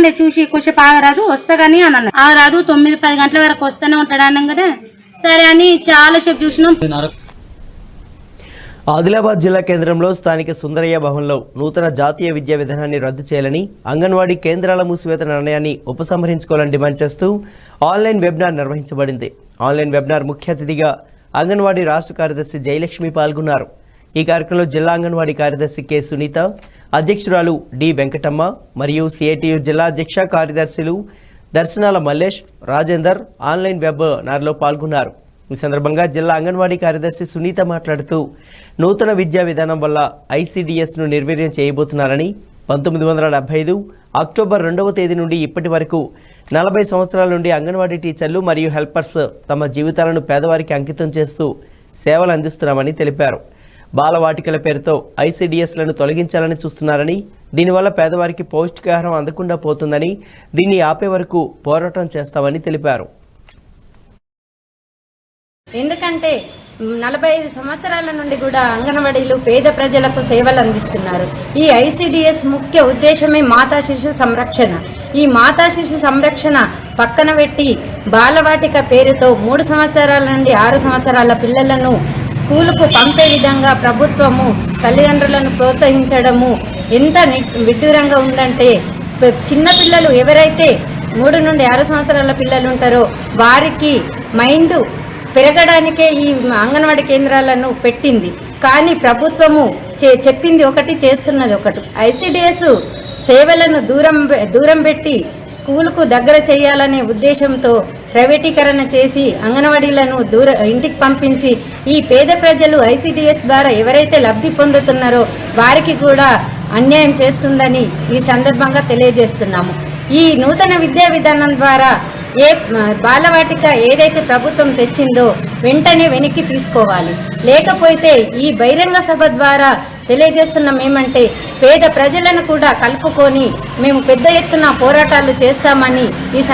వచ్చిండే చూసి కొంచెం ఆగరాదు వస్తా కానీ అని అన్నాడు. ఆగరాదు తొమ్మిది పది గంటల వరకు వస్తూనే ఉంటాడు అనగానే సరే అని చాలా సేపు చూసినాం. ఆదిలాబాద్ జిల్లా కేంద్రంలో స్థానిక సుందరయ్య భవన్లో నూతన జాతీయ విద్యా విధానాన్ని రద్దు చేయాలని అంగన్వాడీ కేంద్రాల మూసివేత నిర్ణయాన్ని ఉపసంహరించుకోవాలని డిమాండ్ చేస్తూ ఆన్లైన్ వెబినార్ నిర్వహించబడింది. ఆన్లైన్ వెబినార్ ముఖ్య అతిథిగా అంగన్వాడీ రాష్ట్ర కార్యదర్శి జయలక్ష్మి పాల్గొన్నారు. ఈ కార్యక్రమంలో జిల్లా అంగన్వాడీ కార్యదర్శి కె. సునీత అధ్యక్షురాలు డి. వెంకటమ్మ మరియు సిఐటియు జిల్లా అధ్యక్ష కార్యదర్శులు దర్శనాల మల్లేష్ రాజేందర్ ఆన్లైన్ వెబినార్లో పాల్గొన్నారు. ఈ సందర్భంగా జిల్లా అంగన్వాడీ కార్యదర్శి సునీత మాట్లాడుతూ నూతన విద్యా విధానం వల్ల ఐసీడీఎస్ను నిర్వీర్యం చేయబోతున్నారని పంతొమ్మిది వందల డెబ్బై ఐదు అక్టోబర్ రెండవ తేదీ నుండి ఇప్పటి వరకు నలభై సంవత్సరాల నుండి అంగన్వాడీ టీచర్లు మరియు హెల్పర్స్ తమ జీవితాలను పేదవారికి అంకితం చేస్తూ సేవలు అందిస్తున్నామని తెలిపారు. బాలవాటికల పేరుతో ఐసీడీఎస్లను తొలగించాలని చూస్తున్నారని దీనివల్ల పేదవారికి పౌష్టికాహారం అందకుండా పోతుందని దీన్ని ఆపే వరకు పోరాటం చేస్తామని తెలిపారు. ఎందుకంటే నలభై ఐదు సంవత్సరాల నుండి కూడా అంగన్వాడీలు పేద ప్రజలకు సేవలు అందిస్తున్నారు. ఈ ఐసిడిఎస్ ముఖ్య ఉద్దేశమే మాతా శిశు సంరక్షణ. ఈ మాతా శిశు సంరక్షణ పక్కన పెట్టి బాలవాటిక పేరుతో మూడు సంవత్సరాల నుండి ఆరు సంవత్సరాల పిల్లలను స్కూలుకు పంపే విధంగా ప్రభుత్వము తల్లిదండ్రులను ప్రోత్సహించడము ఎంత విడ్డూరంగా ఉందంటే చిన్నపిల్లలు చిన్న పిల్లలు ఎవరైతే మూడు నుండి ఆరు సంవత్సరాల పిల్లలు ఉంటారో వారికి మైండ్ పెరగడానికే ఈ అంగన్వాడీ కేంద్రాలను పెట్టింది. కానీ ప్రభుత్వము చెప్పింది ఒకటి చేస్తున్నది ఒకటి. ఐసిడిఎస్ సేవలను దూరం దూరం పెట్టి స్కూలుకు దగ్గర చేయాలనే ఉద్దేశంతో ప్రైవేటీకరణ చేసి అంగన్వాడీలను దూర ఇంటికి పంపించి ఈ పేద ప్రజలు ఐసిడిఎస్ ద్వారా ఎవరైతే లబ్ధి పొందుతున్నారో వారికి కూడా అన్యాయం చేస్తుందని ఈ సందర్భంగా తెలియజేస్తున్నాము. ఈ నూతన విద్యా విధానం ద్వారా ఏ బాలవాటిక ఏదైతే ప్రభుత్వం తెచ్చిందో వెంటనే వెనక్కి తీసుకోవాలి. లేకపోతే ఈ బహిరంగ సభ ద్వారా తెలియజేస్తున్నాం ఏమంటే పేద ప్రజలను కూడా కలుపుకొని మేము పెద్ద ఎత్తున పోరాటాలు చేస్తామని ఈ